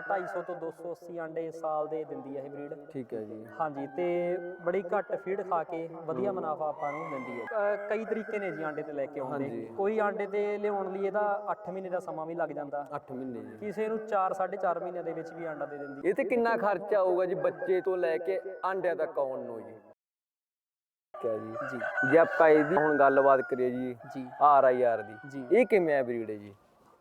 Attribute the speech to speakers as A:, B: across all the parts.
A: ਆ 250 ਤੋਂ 280 ਆਂਡੇ ਸਾਲ ਦੇ ਦਿੰਦੀ ਹੈ ਇਹ ਬਰੀਡ।
B: ਠੀਕ ਹੈ ਜੀ।
A: ਹਾਂਜੀ ਤੇ ਬੜੀ ਘੱਟ ਫੀਡ ਖਾ ਕੇ ਵਧੀਆ ਮੁਨਾਫਾ ਆਪਾਂ ਨੂੰ ਦਿੰਦੀ ਹੈ। ਕਈ ਤਰੀਕੇ ਨੇ ਜੀ ਆਂਡੇ ਤੇ ਲੈ ਕੇ ਆਉਂਦੇ। ਕੋਈ ਆਂਡੇ ਤੇ ਲਿਆਉਣ ਲਈ ਇਹਦਾ 8 ਮਹੀਨੇ ਦਾ ਸਮਾਂ ਵੀ ਲੱਗ ਜਾਂਦਾ।
B: 8 ਮਹੀਨੇ ਜੀ।
A: ਕਿਸੇ ਨੂੰ 4 4.5 ਮਹੀਨਿਆਂ ਦੇ ਵਿੱਚ ਵੀ ਆਂਡਾ ਦੇ ਦਿੰਦੀ
B: ਇਹ ਤੇ ਕਿੰਨਾ ਖਰਚਾ ਆਊਗਾ ਜੀ ਬੱਚੇ ਤੋਂ ਲੈ ਕੇ ਆਂਡਿਆਂ ਤੱਕ ਆਉਣ ਨੂੰ ਜੀ? ਠੀਕ ਹੈ ਜੀ।
A: ਜੀ।
B: ਜੇ ਆਪਾਂ ਇਹਦੀ ਹੁਣ ਗੱਲਬਾਤ ਕਰੀਏ ਜੀ
A: ਜੀ।
B: ਆਰ ਆਈ ਆਰ ਦੀ। ਇਹ ਕਿਵੇਂ ਹੈ ਬਰੀਡ ਹੈ ਜੀ?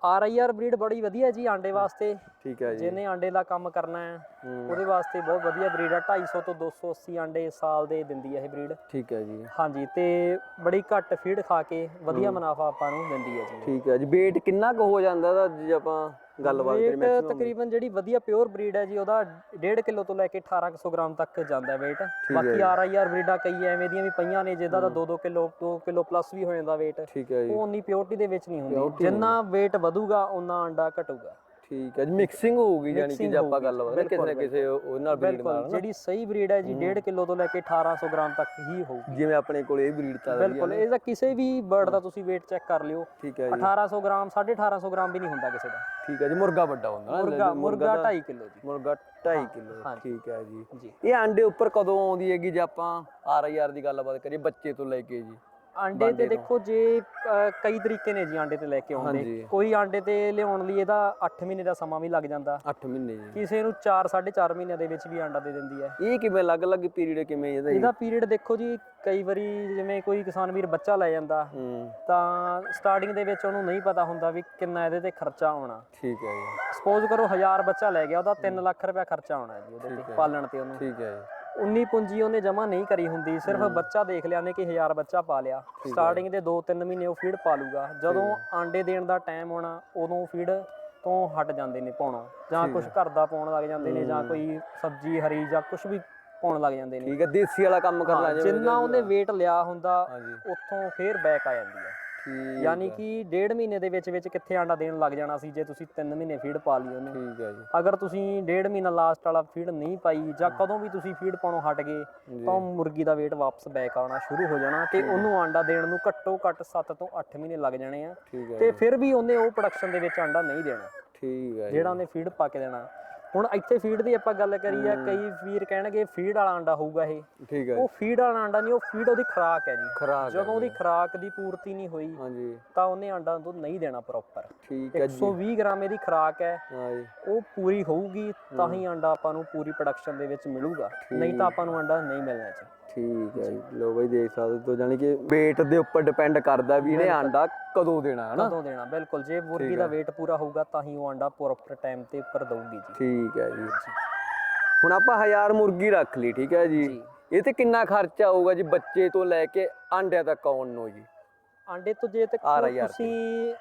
A: ਆਰ ਆਈ ਆਰ ਬਰੀਡ ਬੜੀ ਵਧੀਆ ਜੀ ਆਂਡੇ ਵਾਸਤੇ।
B: ਠੀਕ ਹੈ ਜੀ।
A: ਜਿਹਨੇ ਆਂਡੇ ਦਾ ਕੰਮ ਕਰਨਾ ਹੈ ਉਹਦੇ ਵਾਸਤੇ ਬਹੁਤ ਵਧੀਆ ਬਰੀਡ ਆ। 250 ਤੋਂ 280 ਆਂਡੇ ਸਾਲ ਦੇ ਦਿੰਦੀ ਹੈ ਇਹ ਬਰੀਡ।
B: ਠੀਕ ਹੈ ਜੀ।
A: ਹਾਂਜੀ ਤੇ ਬੜੀ ਘੱਟ ਫੀਡ ਖਾ ਕੇ ਵਧੀਆ ਮੁਨਾਫਾ ਆਪਾਂ ਨੂੰ ਦਿੰਦੀ ਹੈ ਜੀ।
B: ਠੀਕ ਹੈ ਜੀ। weight ਕਿੰਨਾ ਕੁ ਹੋ ਜਾਂਦਾ ਦਾ ਜੇ ਆਪਾਂ? ਗੱਲਬਾਤ?
A: ਤਕਰੀਬਨ ਜਿਹੜੀ ਵਧੀਆ ਪਿਓਰ ਬਰੀਡ ਹੈ ਜੀ ਉਹਦਾ 1.5 ਕਿਲੋ ਤੋਂ ਲੈ ਕੇ 1800 ਗ੍ਰਾਮ ਤੱਕ ਜਾਂਦਾ ਹੈ weight ਬਾਕੀ
B: ਜੀ।
A: ਆਰ ਆਈ ਆਰ ਬਰੀਡਾਂ ਕਈ ਐਵੇਂ ਦੀਆਂ ਵੀ ਪਈਆਂ ਨੇ ਜਿਹਦਾ ਦਾ 2-2 ਕਿਲੋ 2 ਕਿਲੋ ਪਲੱਸ ਵੀ ਹੋ ਜਾਂਦਾ weight
B: ਠੀਕ ਹੈ ਜੀ।
A: ਉਹ ਉਨੀ ਪਿਓਰਟੀ ਦੇ ਵਿੱਚ ਨਹੀਂ ਹੁੰਦੀ। ਜਿੰਨਾ weight ਵਧੂਗਾ ਉਨਾ ਅੰਡਾ ਘਟੂਗਾ।
B: ਠੀਕ ਹੈ ਜੀ ਮਿਕਸਿੰਗ ਹੋਊਗੀ ਯਾਨੀ ਕਿ
A: Mixing
B: ਜੇ ਆਪਾਂ
A: ਹੋਊਗੀ,
B: ਗੱਲਬਾਤ ਕਰੀਏ ਕਿਸੇ ਨਾ
A: ਬਿਲਕੁਲ,
B: ਕਿਸੇ ਉਹ ਨਾਲ ਬਰੀਡ
A: ਬਿਲਕੁਲ
B: ਨਾਲ ਨਾ
A: ਜਿਹੜੀ ਸਹੀ ਬਰੀਡ ਹੈ ਜੀ 1.5 ਕਿਲੋ ਤੋਂ ਲੈ ਕੇ 1800 ਗ੍ਰਾਮ ਤੱਕ ਹੀ ਹੋਊਗੀ।
B: ਜਿਵੇਂ ਆਪਣੇ ਕੋਲ ਇਹ ਬਰੀਡ ਚੱਲ ਰਹੀ ਹੈ
A: ਬਿਲਕੁਲ ਇਹਦਾ ਕਿਸੇ ਵੀ ਬਰਡ ਦਾ ਤੁਸੀਂ weight ਚੈੱਕ ਕਰ ਲਿਓ।
B: ਠੀਕ ਹੈ ਜੀ।
A: 1800 ਗ੍ਰਾਮ 1850 ਗ੍ਰਾਮ ਵੀ ਨਹੀਂ ਹੁੰਦਾ ਕਿਸੇ ਦਾ।
B: ਠੀਕ ਹੈ ਜੀ ਮੁਰਗਾ ਵੱਡਾ ਹੁੰਦਾ ਨਾ
A: ਮੁਰਗਾ ਮੁਰਗਾ
B: ਦਾ-
A: 2.5 ਕਿਲੋ ਜੀ।
B: ਮੁਰਗਾ 2.5 ਕਿਲੋ
A: ਹਾਂਜੀ।
B: ਠੀਕ ਹੈ ਜੀ।
A: ਜੀ।
B: ਇਹ ਆਂਡੇ ਉੱਪਰ ਕਦੋਂ ਆਉਂਦੀ ਹੈਗੀ ਜੇ ਆਪਾਂ ਆਰ ਆਈ ਆਰ ਦੀ ਗੱਲਬਾਤ ਕਰੀਏ ਬੱਚੇ ਤੋਂ ਲੈ ਕੇ ਜੀ।
A: ਆਂਡੇ ਤੇ। ਦੇਖੋ ਜੇ ਕਈ ਤਰੀਕੇ ਨੇ ਜੀ ਆਂਡੇ ਤੇ ਲੈ ਕੇ ਆਉਂਦੇ। ਕੋਈ ਆਂਡੇ ਤੇ ਲਿਆਉਣ ਲਈ ਇਹਦਾ 8 ਮਹੀਨੇ ਦਾ ਸਮਾਂ ਵੀ ਲੱਗ ਜਾਂਦਾ।
B: 8 ਮਹੀਨੇ ਜੀ।
A: ਕਿਸੇ ਨੂੰ 4 4.5 ਮਹੀਨਿਆਂ ਦੇ ਵਿੱਚ ਵੀ ਆਂਡਾ ਦੇ ਦਿੰਦੀ ਹੈ।
B: ਇਹ ਕਿਵੇਂ ਅਲੱਗ-ਅਲੱਗ ਪੀਰੀਅਡ ਕਿਵੇਂ ਇਹਦਾ
A: ਇਹਦਾ ਪੀਰੀਅਡ ਦੇਖੋ ਜੀ ਕਈ ਵਾਰੀ ਜਿਵੇਂ ਕੋਈ ਕਿਸਾਨ ਵੀਰ ਬੱਚਾ ਲੈ ਜਾਂਦਾ ਤਾਂ ਸਟਾਰਟਿੰਗ ਦੇ ਵਿੱਚ ਉਹਨੂੰ ਨਹੀਂ ਪਤਾ ਹੁੰਦਾ ਵੀ ਕਿੰਨਾ ਇਹਦੇ ਤੇ ਖਰਚਾ ਆਉਣਾ।
B: ਠੀਕ ਹੈ ਜੀ।
A: ਸਪੋਜ਼ ਕਰੋ 1000 ਬੱਚਾ ਲੈ ਗਿਆ ਉਹਦਾ 3 ਲੱਖ ਰੁਪਇਆ ਖਰਚਾ ਆਉਣਾ ਜੀ ਉਹਦੇ ਤੇ। ਪਾਲਣ ਤੇ ਉਹਨੂੰ।
B: ਠੀਕ ਹੈ ਜੀ।
A: ਉਨੀ ਪੂੰਜੀ ਉਹਨੇ ਜਮਾ ਨਹੀਂ ਕਰੀ ਹੁੰਦੀ ਸਿਰਫ ਬੱਚਾ ਦੇਖ ਲਿਆ ਨੇ ਕਿ 1000 ਬੱਚਾ ਪਾ ਲਿਆ। ਸਟਾਰਟਿੰਗ ਦੇ 2-3 ਮਹੀਨੇ ਉਹ ਫੀਡ ਪਾ ਲੂਗਾ। ਜਦੋਂ ਆਂਡੇ ਦੇਣ ਦਾ ਟਾਈਮ ਹੋਣਾ ਉਦੋਂ ਫੀਡ ਤੋਂ ਹਟ ਜਾਂਦੇ ਨੇ ਪਾਉਣਾ। ਜਾਂ ਕੁਝ ਘਰ ਦਾ ਪਾਉਣ ਲੱਗ ਜਾਂਦੇ ਨੇ ਜਾਂ ਕੋਈ ਸਬਜ਼ੀ ਹਰੀ ਜਾਂ ਕੁਝ ਵੀ ਪਾਉਣ ਲੱਗ ਜਾਂਦੇ ਨੇ।
B: ਠੀਕ ਹੈ ਦੇਸੀ ਵਾਲਾ ਕੰਮ ਕਰ ਲਾ
A: ਜਿੰਨਾ ਉਹਨੇ weight ਲਿਆ ਹੁੰਦਾ ਉੱਥੋਂ ਫੇਰ ਬੈਕ ਆ ਜਾਂਦੀ ਹੈ।
B: ਠੀਕ
A: ਯਾਨੀ ਕਿ ਡੇਢ ਮਹੀਨੇ ਦੇ ਵਿੱਚ ਵਿੱਚ ਕਿੱਥੇ ਆਂਡਾ ਦੇਣ ਲੱਗ ਜਾਣਾ ਸੀ ਜੇ ਤੁਸੀਂ 3 ਮਹੀਨੇ ਫੀਡ ਪਾ ਲਈ ਉਹਨੂੰ।
B: ਠੀਕ ਹੈ ਜੀ।
A: ਅਗਰ ਤੁਸੀਂ ਡੇਢ ਮਹੀਨਾ ਲਾਸਟ ਵਾਲਾ ਫੀਡ ਨਹੀਂ ਪਾਈ ਜਾਂ ਕਦੋਂ ਵੀ ਤੁਸੀਂ ਫੀਡ ਪਾਉਣੋਂ ਹਟ ਗਏ ਤਾਂ ਮੁਰਗੀ ਦਾ weight ਵਾਪਸ ਬੈਕ ਆਉਣਾ ਸ਼ੁਰੂ ਹੋ ਜਾਣਾ ਤੇ ਉਹਨੂੰ ਆਂਡਾ ਦੇਣ ਨੂੰ ਘੱਟੋ ਘੱਟ 7 ਤੋਂ 8 ਮਹੀਨੇ ਲੱਗ ਜਾਣੇ ਆ ਤੇ ਫਿਰ ਵੀ ਉਹਨੇ ਉਹ ਪ੍ਰੋਡਕਸ਼ਨ ਦੇ ਵਿੱਚ ਆਂਡਾ ਨਹੀਂ ਦੇਣਾ।
B: ਠੀਕ ਹੈ
A: ਜਿਹੜਾ ਉਹਨੇ ਫੀਡ ਪਾ ਕੇ ਦੇਣਾ ਹੁਣ ਇੱਥੇ ਫੀਡ ਦੀ ਆਪਾਂ ਗੱਲ ਕਰੀਏ ਕਈ ਵੀਰ ਕਹਿਣਗੇ ਫੀਡ ਵਾਲਾ ਆਂਡਾ ਹੋਊਗਾ ਇਹ।
B: ਠੀਕ ਹੈ
A: ਉਹ ਫੀਡ ਵਾਲਾ ਆਂਡਾ ਨਹੀਂ ਉਹ ਫੀਡ ਉਹਦੀ ਖੁਰਾਕ ਹੈ ਜੀ।
B: ਖਰਾਕ
A: ਜਦੋਂ ਉਹਦੀ ਖੁਰਾਕ ਦੀ ਪੂਰਤੀ ਨਹੀਂ ਹੋਈ
B: ਹਾਂਜੀ।
A: ਤਾਂ ਉਹਨੇ ਆਂਡਾ ਤੋਂ ਨਹੀਂ ਦੇਣਾ ਪ੍ਰੋਪਰ
B: ਠੀਕ ਹੈ ਜੀ।
A: 120 ਗ੍ਰਾਮ ਇਹਦੀ ਖੁਰਾਕ ਹੈ।
B: ਹਾਂ ਜੀ।
A: ਉਹ ਪੂਰੀ ਹੋਊਗੀ ਤਾਂ ਹੀ ਆਂਡਾ ਆਪਾਂ ਨੂੰ ਪੂਰੀ ਪ੍ਰੋਡਕਸ਼ਨ ਦੇ ਵਿੱਚ ਮਿਲੂਗਾ। ਨਹੀਂ ਤਾਂ ਆਪਾਂ ਨੂੰ ਆਂਡਾ ਨਹੀਂ ਮਿਲਣਾ ਜੀ।
B: ਠੀਕ ਹੈ ਜੀ। ਲੋ ਬਈ ਦੇਖ ਸਕਦੇ ਹੋ ਜਾਨੀ ਕਿ weight ਦੇ ਉੱਪਰ ਡਿਪੈਂਡ ਕਰਦਾ ਵੀ ਇਹਨੇ ਆਂਡਾ ਕਦੋਂ ਦੇਣਾ ਹੈ ਨਾ
A: ਕਦੋਂ ਦੇਣਾ ਬਿਲਕੁਲ। ਜੇ ਮੁਰਗੀ ਦਾ weight ਪੂਰਾ ਹੋਊਗਾ ਤਾਂ ਹੀ ਉਹ ਆਂਡਾ ਪ੍ਰੋਪਰ ਟਾਈਮ ਤੇ ਉੱਪਰ ਦਊਗੀ ਜੀ।
B: ਠੀਕ ਹੈ ਜੀ। ਹੁਣ ਆਪਾਂ 1000 ਮੁਰਗੀ ਰੱਖ ਲਈ ਠੀਕ ਹੈ ਜੀ।
A: ਜੀ।
B: ਇਹ ਤੇ ਕਿੰਨਾ ਖਰਚਾ ਆਊਗਾ ਜੀ ਬੱਚੇ ਤੋਂ ਲੈ ਕੇ ਆਂਡਿਆਂ ਤੱਕ ਆਉਣ ਨੂੰ ਜੀ?
A: ਆਂਡੇ ਤੋਂ ਜੇ ਤੱਕ ਤੁਸੀਂ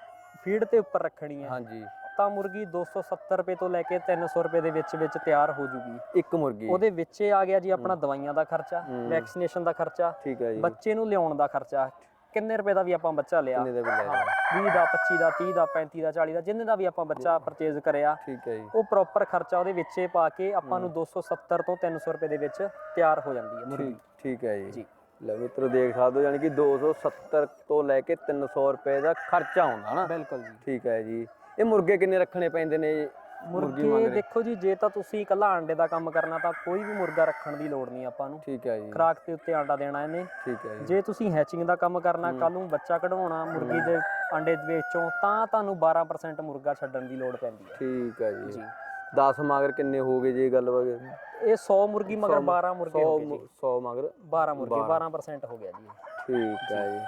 A: ਫੀਡ ਤੇ ਉੱਪਰ ਰੱਖਣੀ ਹੈ।
B: ਹਾਂਜੀ।
A: ਤਾਂ ਮੁਰਗੀ 270 ਰੁਪਏ ਤੋਂ ਲੈ ਕੇ 300 ਰੁਪਏ ਦੇ ਵਿੱਚ ਵਿੱਚ ਤਿਆਰ ਹੋ ਜੂਗੀ।
B: ਇੱਕ ਮੁਰਗੀ।
A: ਉਹਦੇ ਵਿੱਚ ਇਹ ਆ ਗਿਆ ਜੀ ਆਪਣਾ ਦਵਾਈਆਂ ਦਾ ਖਰਚਾ। ਵੈਕਸੀਨੇਸ਼ਨ ਦਾ ਖਰਚਾ
B: ਠੀਕ ਹੈ ਜੀ।
A: ਬੱਚੇ ਨੂੰ ਲਿਆਉਣ ਦਾ ਖਰਚਾ। ਕਿੰਨੇ ਰੁਪਏ ਦਾ ਵੀ ਆਪਾਂ ਬੱਚਾ ਲਿਆ?
B: ਕਿੰਨੇ ਦਾ ਵੀ ਲੈ ਲਓ
A: 20 ਦਾ 25 ਦਾ 30 ਦਾ 35 ਦਾ 40 ਦਾ ਜਿੰਨੇ ਦਾ ਵੀ ਆਪਾਂ ਬੱਚਾ ਪਰਚੇਜ਼ ਕਰਿਆ
B: ਠੀਕ ਹੈ ਜੀ।
A: ਉਹ ਪ੍ਰੋਪਰ ਖਰਚਾ ਉਹਦੇ ਵਿੱਚੇ ਪਾ ਕੇ ਆਪਾਂ ਨੂੰ 270 ਤੋਂ 300 ਰੁਪਏ ਦੇ ਵਿੱਚ ਤਿਆਰ ਹੋ ਜਾਂਦੀ ਹੈ ਮੁਰਗੀ।
B: ਠੀਕ ਹੈ ਜੀ।
A: ਜੀ।
B: ਲੈ ਮਿੱਤਰੋ ਦੇਖ ਸਕਦੇ ਹੋ ਯਾਨੀ ਕਿ 270 ਤੋਂ ਲੈ ਕੇ 300 ਰੁਪਏ ਦਾ ਖਰਚਾ ਆਉਂਦਾ ਨਾ।
A: ਬਿਲਕੁਲ ਜੀ।
B: ਠੀਕ ਹੈ ਜੀ। ਇਹ ਮੁਰਗੇ ਕਿੰਨੇ ਰੱਖਣੇ ਪੈਂਦੇ ਨੇ ਮੁਰਗੀ
A: ਦੇਖੋ ਜੀ ਜੇ ਤਾਂ ਤੁਸੀਂ ਇਕੱਲਾ ਆਂਡੇ ਦਾ ਕੰਮ ਕਰਨਾ ਤਾਂ ਕੋਈ ਵੀ ਮੁਰਗਾ ਰੱਖਣ ਦੀ ਲੋੜ ਨਹੀਂ ਆਪਾਂ ਨੂੰ।
B: ਠੀਕ ਹੈ ਜੀ।
A: ਖਰਾਕ ਦੇ ਉੱਤੇ ਆਂਡਾ ਦੇਣਾ ਇਹਨੇ।
B: ਠੀਕ ਹੈ ਜੀ।
A: ਜੇ ਤੁਸੀਂ ਹੈਚਿੰਗ ਦਾ ਕੰਮ ਕਰਨਾ ਕੱਲ ਨੂੰ ਬੱਚਾ ਕਢਵਾਉਣਾ ਮੁਰਗੀ ਦੇ ਆਂਡੇ ਦੇ ਵਿੱਚੋਂ ਤਾਂ ਤੁਹਾਨੂੰ 12% ਮੁਰਗਾ ਛੱਡਣ ਦੀ ਲੋੜ ਪੈਂਦੀ ਹੈ।
B: ਠੀਕ ਹੈ ਜੀ।
A: ਜੀ।
B: 10 ਮਗਰ ਕਿੰਨੇ ਹੋ ਗਏ ਜੀ ਇਹ ਗੱਲ ਵਗੇ
A: ਇਹ 100 ਮੁਰਗੀ ਮਗਰ 12 ਮੁਰਗੇ
B: 100
A: ਹੋ ਗਏ ਜੀ।
B: 100 ਮਗਰ
A: 12 ਮੁਰਗੇ 12% ਹੋ ਗਿਆ ਜੀ।
B: ਠੀਕ ਹੈ ਜੀ।